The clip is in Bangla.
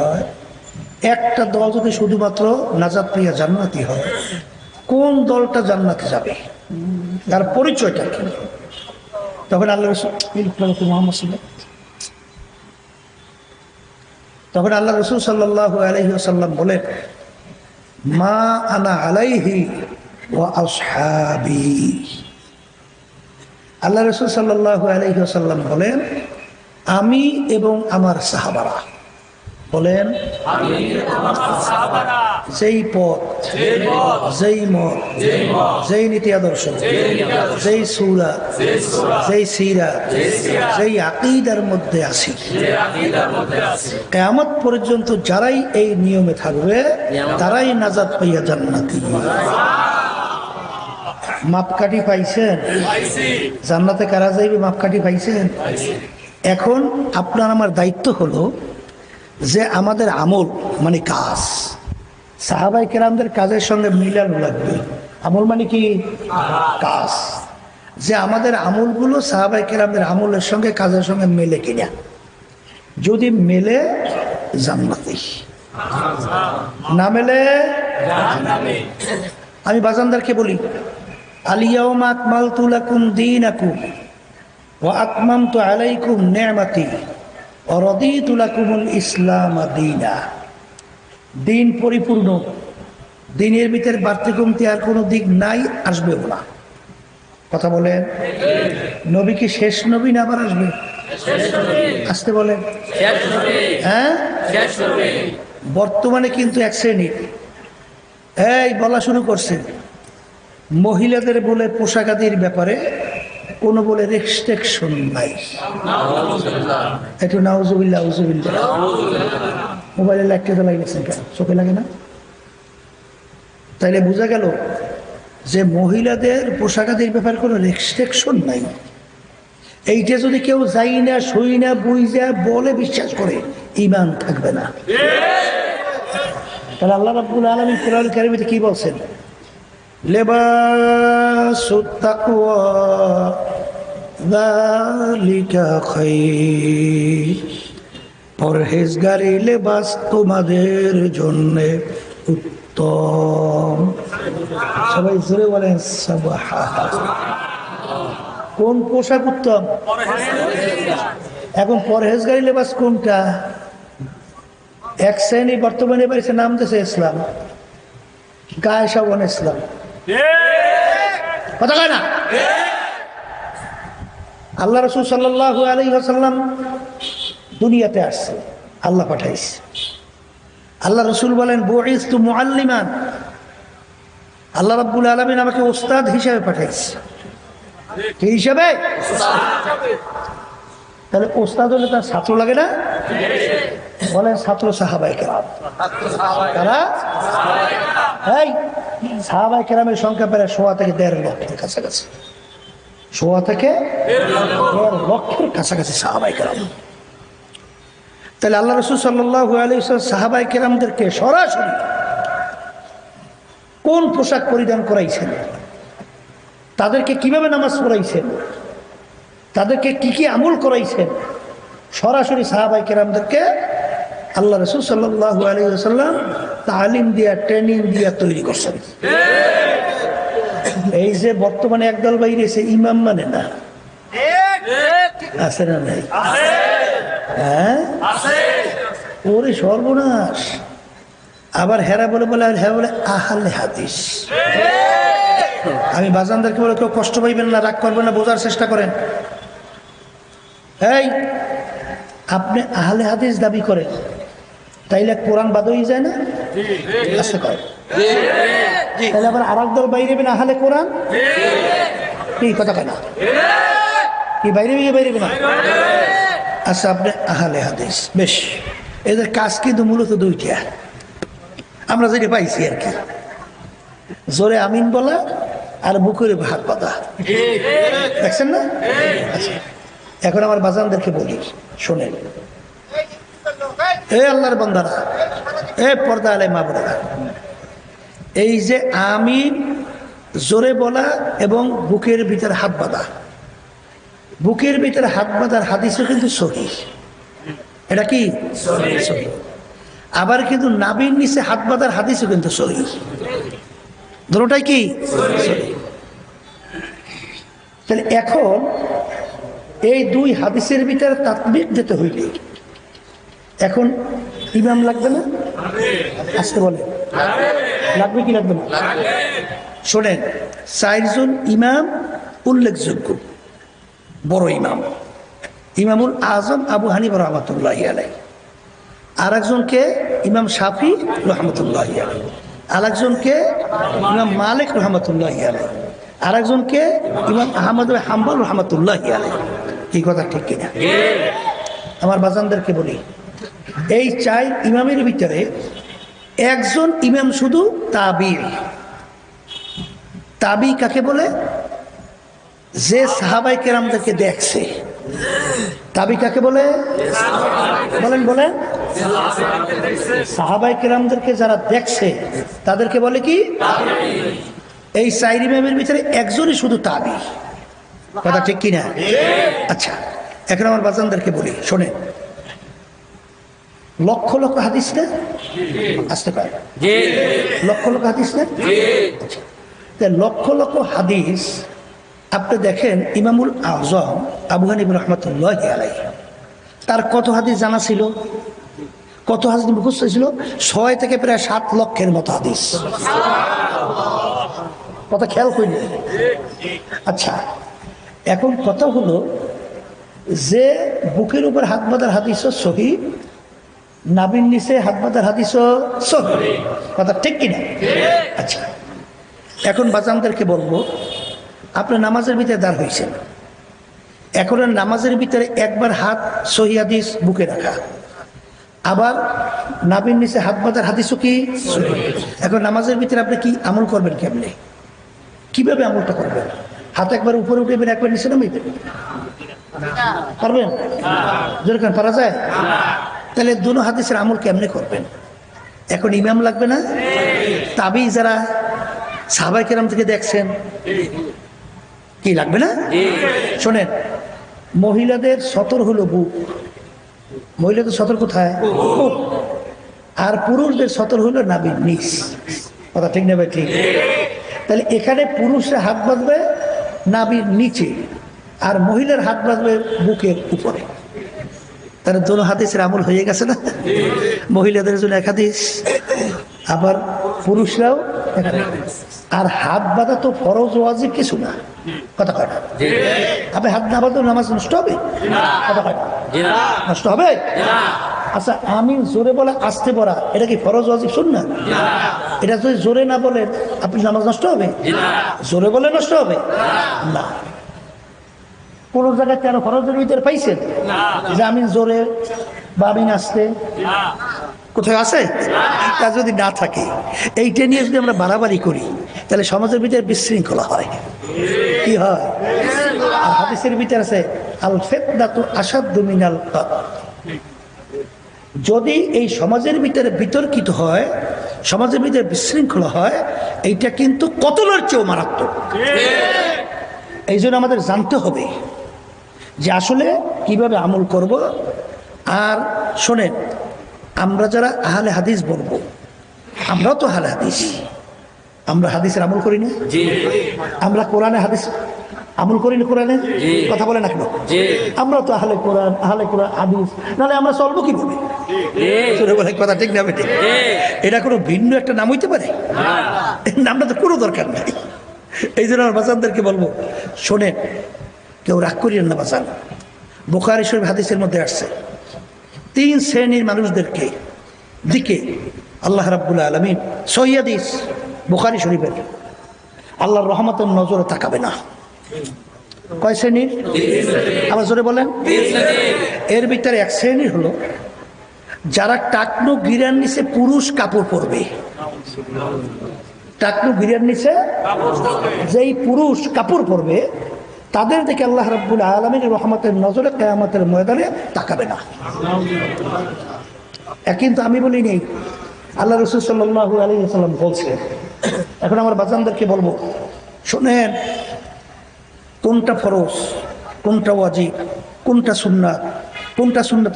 হয়, একটা দল যদি শুধুমাত্র নাজাত পাইয়া জান্নাতি হয়, কোন দলটা জান্নাতে যাবে? তার পরিচয়টা কি? তখন আল্লাহ মোহাম্মদ তখন আল্লাহ রসুল সাল্লাহ বলেন, মা আনা আলাইহি ও আসহাবি। আল্লাহ রসুল সাল্লাহ বলেন, আমি এবং আমার সাহাবারা। বলেন, যেই পথ, যেই মত, যেই নীতি আদর্শ, যেই সুরা, যেই সিরা, যেই আকিদার মধ্যে আছি। কেয়ামত পর্যন্ত যারাই এই নিয়মে থাকবে, তারাই নাজাদ পাইয়া জান্নাতি। মাপকাঠি পাইছেন? জান্নাতে কারা যাইবে মাপকাঠি পাইছেন? এখন আপনার আমার দায়িত্ব হলো যে আমাদের আমল মানে কাজ। সাহাবাই কেরামদের কাজের সঙ্গে মিলানো লাগবে। আমল মানে কি? কাজ। যে আমাদের আমলগুলো সাহাবাই কেরামদের আমলের সঙ্গে, কাজের সঙ্গে মেলে কিনা। যদি মেলে, জান্নাতি। না মেলে আমি বাজানদারকে বলি আলিয়াউম আকমাল তুলাকুম দিন আকুম ও আকমাম তো আলাইকুম নেমাতি। ইসলাম দিনা। পরিপূর্ণ। দিনের ভিতরে বাড়তি কমতি আর কোনো দিক নাই, আসবেও না। কথা বলেন নবী কি শেষ নবী না আবার আসবে? আসতে বলেন হ্যাঁ? বর্তমানে কিন্তু এক শ্রেণি। এই, বলা শুরু করছে। মহিলাদের বলে পোশাকাদির ব্যাপারে কোনো বলে রেস্ট্রিকশন নাই একটু নাউজুবিল্লা উজুবিল্লা মোবাইলে লাইটটা তো লাগিয়েছেন কেন? চোখে লাগে না? তাইলে বোঝা গেল যে মহিলাদের পোশাকাদির ব্যাপারে কোনো রেস্ট্রিকশন নাই। এইটা যদি কেউ যাই না সই না বুঝ যা বলে বিশ্বাস করে ইমান থাকবে না। তাহলে আল্লাহ রাব্বুল আলমী কোরআন কারিমিতে কি বলছেন? লেবাস পরহেজগারি লেবাস তোমাদের জন্য উত্তম। সবাই জোরে বলেন। কোন পোশাক উত্তম? এখন পরহেজগারি লেবাস কোনটা? এক শ্রেণি বর্তমানে বাড়িতে নাম দিয়েছে ইসলাম। গায়ে সাবান ইসলাম। কথা কয় না? আল্লাহ রসুল সাল্লাহ আলী সাল্লাম দুনিয়াতে আসছে, আল্লাহ পাঠাইছে। আল্লাহ রসুল বলেন বইস তু মুআল্লিমান। আল্লাহ রাব্বুল আলমিন আমাকে ওস্তাদ হিসাবে পাঠাইছে। কি হিসাবে? তাহলে ওস্তাদ হলে তার ছাত্র লাগে না? বলেন, ছাত্র সাহাবাই কেরাম। তারা? এই সাহাবাই কেরামের সংখ্যা প্রায় সোয়া থেকে দেড় লক্ষের কাছাকাছি। সোয়া থেকে দেড় লক্ষের কাছাকাছি সাহাবাই কেরাম। তাহলে আল্লাহ রসুল সাল্লু আলী সাহাবাই কেরামদেরকে সরাসরি কোন পোশাক পরিধান করাইছেন? তাদেরকে কীভাবে নামাজ পড়াইছেন? তাদেরকে কি কি আমল করাইছেন? সরাসরি সাহাবাই কেরামদেরকে আল্লাহ রসুল সাল্লাহ আলী সাল্লাম তালিম দিয়া ট্রেনিং দিয়া তৈরি করছেন এই যে বর্তমানে একদল বাইরে এসে ইমাম মানে না? আছে না নাই? হ্যাঁ? ওরে সর্বনাশ। আবার হেরা বলে বলে আর হ্যাঁ বলে, আহালে হাদিস। আমি বাজানদারকে বলে, কেউ কষ্ট পাইবেন না, রাগ করবেন না, বোঝার চেষ্টা করেন। এই, আপনি আহলে হাদিস দাবি করেন। তাইলে কোরআন বাদ হয়ে যায় না? তাহলে আবার আর দল বাইরে না আহলে কোরআন? কি কথা কয় না। কি বাইরে বাইরে না আচ্ছা আপনি আহলে হাদিস। বেশ এদের কাজ কিন্তু মূলত দুইটা। আমরা যেটা পাইছি আর কি। জোরে আমিন বলা আর বুকুরে ভাত পাতা দেখছেন না? আচ্ছা এখন আমার বাজানদেরকে বলি শোনেন। এ আল্লাহর বন্দারা এ পর্দা আলাই মা বোনেরা এই যে আমি জোরে বলা এবং বুকের ভিতরে হাত বাঁধা। বুকের ভিতরে হাত বাঁধার হাদিসও কিন্তু সহি। এটা কি। আবার কিন্তু নাবির নিচে হাত বাঁধার হাদিসও কিন্তু সহি। দুটোটাই কি। তাহলে এখন এই দুই হাদিসের ভিতরে তাৎবিক যেতে হইলে এখন ইমাম লাগবে না? আসতে বলে। লাগবে কি লাগবে না? শোনেন চারজন ইমাম উল্লেখযোগ্য। বড় ইমাম। ইমামুল আজম আবু হানিফ রহমতুল্লাহ আলাই আর একজনকে ইমাম শাফি রহমতুল্লাহ আলাই আর একজনকে ইমাম মালিক রহমতুল্লাহ আলাই আর একজনকে ইমাম আহমদ হাম্বল রহমতুল্লাহ আলাই এই কথা ঠিক কিনা? আমার বাজানদেরকে বলি এই চাই ইমামের ভিতরে একজন ইমাম শুধু তাবি। তাবি কাকে বলে? যে সাহাবাই কেরামদেরকে দেখছে। তাবি কাকে বলে? বলেন বলেন। সাহাবাই কেরামদেরকে যারা দেখছে, তাদেরকে বলে কি? এই চাইর ইমামের ভিতরে একজনই শুধু তাবি। কথা ঠিক কিনা? আচ্ছা এখন আমার বাজানদেরকে বলি, শোনেন। লক্ষ লক্ষ হাদিস না আসতে পারে। লক্ষ লক্ষ হাদিস না আচ্ছা। লক্ষ লক্ষ হাদিস আপনি দেখেন ইমামুল আজম আবু হানিব রহমতুল্লাহ আলাই তার কত হাদিস জানা ছিল? কত হাদিস মুখস্থ ছিল? ছয় থেকে প্রায় সাত লক্ষের মতো হাদিস। কথা খেয়াল করিনি। আচ্ছা এখন কথা হলো যে বুকের উপর হাত বাঁধার হাদিস সহি নাবিন নিচে হাত বাঁধার হাদিস সহি। কথা ঠিক কিনা? আচ্ছা। এখন বাজানদেরকে বলব আপনি নামাজের ভিতরে দাঁড় হয়েছেন এখন নামাজের ভিতরে একবার হাত সহি হাদিস বুকে রাখা। আবার নাবিন নিচে হাত বাঁধার হাদিসও কি এখন নামাজের ভিতরে আপনি কি আমল করবেন কেমনে? কীভাবে আমলটা করবেন? হাত একবার উপরে উঠেবেন একবার নিচে নামাইবেন? পারবেন? যেরকম পারা যায়? তাহলে দুনো হাদিসের আমল কেমনে করবেন? এখন ইমাম লাগবে না? তাবি যারা সাহাবাই কেরাম থেকে দেখছেন, কি লাগবে না? শোনেন, মহিলাদের সতর হলো বুক। মহিলাদের সতর কোথায়? আর পুরুষদের সতর হলো নাবির নিচ। কথা ঠিক নেবে ঠিক? তাহলে এখানে পুরুষরা হাত বাঁধবে নাবির নিচে, আর মহিলার হাত বাঁধবে বুকের উপরে। তাহলে দোনো হাদিসের আমল হয়ে গেছে না? মহিলাদের জন্য এক হাদিস আবার পুরুষরাও আর হাত বাঁধা তো ফরজ ওয়াজিব কিছু না। কথা কয় আপনি হাত না বাঁধলে নামাজ নষ্ট হবে? কথা কয় নষ্ট হবে? আচ্ছা আমি জোরে বলা আসতে পড়া এটা কি ফরজ ওয়াজিব শুন না। এটা যদি জোরে না বলেন আপনি নামাজ নষ্ট হবে? জোরে বলে নষ্ট হবে? না। কোন জায়গায় কেন ফরজের ভিতরে পাইছেন? জামিন জোরে বা আমি আসতে কোথায় আছে? তা যদি না থাকে এইটা নিয়ে যদি আমরা বাড়াবাড়ি করি তাহলে সমাজের ভিতরে বিশৃঙ্খলা হয়। কি হয়? আর হাদিসের ভিতরে আছে আল ফেতনাতু আসাদ মিনাল যদি এই সমাজের ভিতরে বিতর্কিত হয় সমাজের ভিতরে বিশৃঙ্খলা হয় এইটা কিন্তু কতলের চেয়েও মারাত্মক। এই জন্য আমাদের জানতে হবে যে আসলে কীভাবে আমল করব? আর শোনেন আমরা যারা আহলে হাদিস বলব আমরাও তো আহলে হাদিস। আমরা হাদিসের আমল করি না? আমরা কোরআনে হাদিস আমল করি না কোরআনে? কথা বলে না কেন? আমরা তো আহলে কোরআন আহলে কোরআন হাদিস। নাহলে আমরা চলবো কীভাবে? বলে কথা ঠিক না বেটে এটা কোনো ভিন্ন একটা নাম হইতে পারে? নামটা তো কোনো দরকার নাই। এই জন্য আমার বাচ্চাদেরকে বলব শোনেন কেউ রাগ করিয়েন না, বাঁচান। বোখারি শরীফ হাদিসের মধ্যে আসছে। তিন শ্রেণির মানুষদেরকে দিকে আল্লাহ রাব্বুল আলমিন সৈয়াদিস বোখারি শরীফের। আল্লাহর রহমতের নজরে তাকাবে না। কয় শ্রেণির? আবার জোরে বলেন। এর ভিতরে এক শ্রেণি হলো, যারা টাকনো গিরার নিচে পুরুষ কাপড় পরবে। টাকনো গিরার নিচে যেই পুরুষ কাপড় পরবে তাদের দিকে আল্লাহ রাব্বুল আলমীর রহমতের নজরে কেয়ামতের ময়দানে তাকাবে না। কিন্তু আমি বলি নেই আল্লাহ রসুল সাল্লু আলী সাল্লাম বলছে এখন আমার বাজানদেরকে বলব, শোনেন, কোনটা ফরজ, কোনটা ওয়াজিব, কোনটা সুন্নাত কোনটা সুন্নাত